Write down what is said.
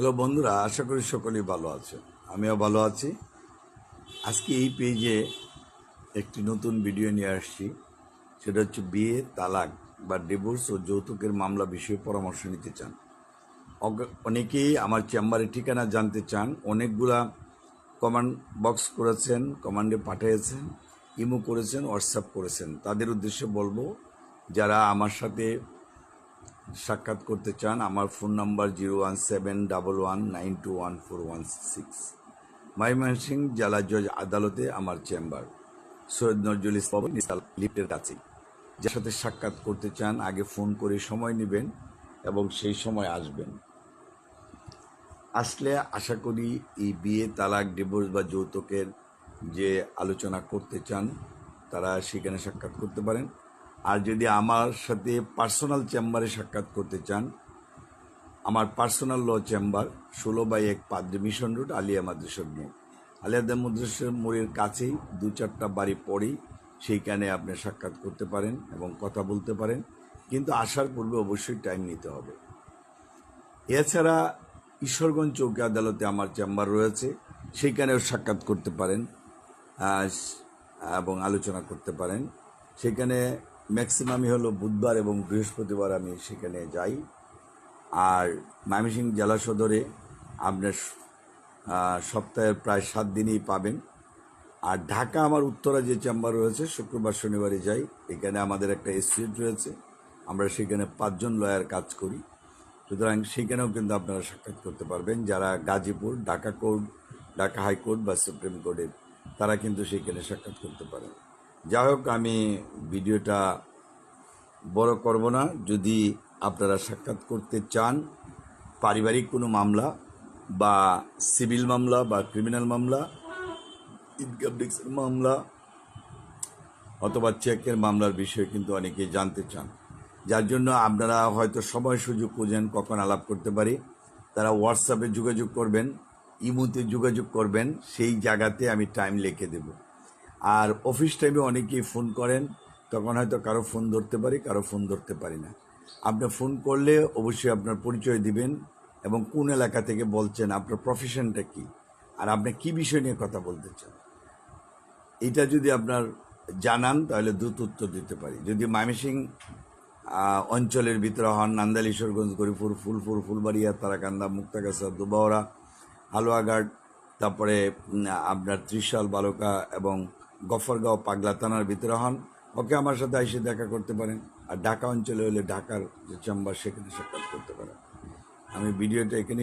Hello বন্ধুরা, আশা করি সকলেই ভালো আছেন। আমিও ভালো আছি। আজকে এই পেজে একটি নতুন ভিডিও নিয়ে আসছি। সেটা হচ্ছে বিয়ে, তালাক বা ডিভোর্স ও যৌতুকের মামলা বিষয়ে পরামর্শ নিতে চান। অনেকেই আমার চেম্বারের ঠিকানা জানতে চান। অনেকগুলা কমান্ড বক্স করেছেন, কমান্ডে পাঠিয়েছেন, ইমো করেছেন, হোয়াটসঅ্যাপ করেছেন। তাদের উদ্দেশ্যে বলব, যারা আমার সাথে সাক্ষাৎ করতে চান, আমার phone number zero one seven double one nine two one four one six. Mymensingh জেলা জজ আদালতে আমার চেম্বার, সৈয়দ নজরুল ইসলাম লিফটের কাছে। যার সাথে সাক্ষাৎ করতে চান, আগে ফোন করে সময় নেবেন এবং সেই সময় আসবেন। আসলে আশা করি এই বিয়ে, তালাক, ডিভোর্স বা যৌতুকের যে আলোচনা করতে চান, তারা সেখানে সাক্ষাৎ করতে পারেন। আর যদি আমার সাথে পার্সোনাল চেম্বারে সাক্ষাৎ করতে চান, আমার পার্সোনাল ল চেম্বার ষোলো বাই এক পাদ্রি মিশন রোড, আলিয়া মাদ্রাসার মোড়। আলিয়া মাদ্রাসার মোড়ের কাছেই দু চারটা বাড়ি পরেই সেইখানে আপনি সাক্ষাৎ করতে পারেন এবং কথা বলতে পারেন। কিন্তু আসার পূর্বে অবশ্যই টাইম নিতে হবে। এছাড়া ঈশ্বরগঞ্জ চৌকি আদালতে আমার চেম্বার রয়েছে, সেইখানেও সাক্ষাৎ করতে পারেন এবং আলোচনা করতে পারেন। সেখানে ম্যাক্সিমামই হলো বুধবার এবং বৃহস্পতিবার আমি সেখানে যাই। আর ময়মনসিংহ জেলা সদরে আপনার সপ্তাহের প্রায় সাত দিনই পাবেন। আর ঢাকা আমার উত্তরা যে চেম্বার রয়েছে, শুক্রবার শনিবারে যাই। এখানে আমাদের একটা এস্টিমেট রয়েছে। আমরা সেখানে পাঁচজন লয়ার কাজ করি। সুতরাং সেখানেও কিন্তু আপনারা সাক্ষাৎ করতে পারবেন। যারা Gazipur, Dhaka court, Dhaka high court বা সুপ্রিম কোর্টের, তারা কিন্তু সেখানে সাক্ষাৎ করতে পারেন। যাই হোক, আমি ভিডিওটা বড় করব না। যদি আপনারা সাক্ষাৎ করতে চান, পারিবারিক কোনো মামলা বা সিভিল মামলা বা ক্রিমিনাল মামলা, ইনকাম ট্যাক্সের মামলা অথবা চেকের মামলার বিষয়ে কিন্তু অনেকেই জানতে চান। যার জন্য আপনারা হয়তো সময় সুযোগ খুঁজেন কখন আলাপ করতে পারি। তারা হোয়াটসঅ্যাপে যোগাযোগ করবেন, ইমুতে যোগাযোগ করবেন, সেই জায়গাতে আমি টাইম লিখে দেব। আর অফিস টাইমে অনেকেই ফোন করেন। তখন হয়তো কারও ফোন ধরতে পারি কারও ফোন ধরতে পারি না। আপনি ফোন করলে অবশ্যই আপনার পরিচয় দিবেন এবং কোন এলাকা থেকে বলছেন আপনার প্রফেশনটা কি আর আপনি কি বিষয় নিয়ে কথা বলতে চান। এটা যদি আপনার জানান তাহলে দ্রুত উত্তর দিতে পারি। যদি আহ, অঞ্চলের ভিতরে হন নান্দাল ঈশ্বরগঞ্জ গরিপুর ফুলপুর ফুলবাড়িয়া তারাকান্দা মুক্তাগাছা দুবাওড়া হালুয়াঘাট তারপরে আপনার ত্রিশাল বালুকা এবং গফরগাঁও পাগলা থানার ভিতরে হন ওকে আমার সাথে এসে দেখা করতে পারেন। আর ঢাকা অঞ্চলে হলে ঢাকার যে চেম্বার, সেখানে সাক্ষাৎ করতে পারেন। আমি ভিডিওটা এখানে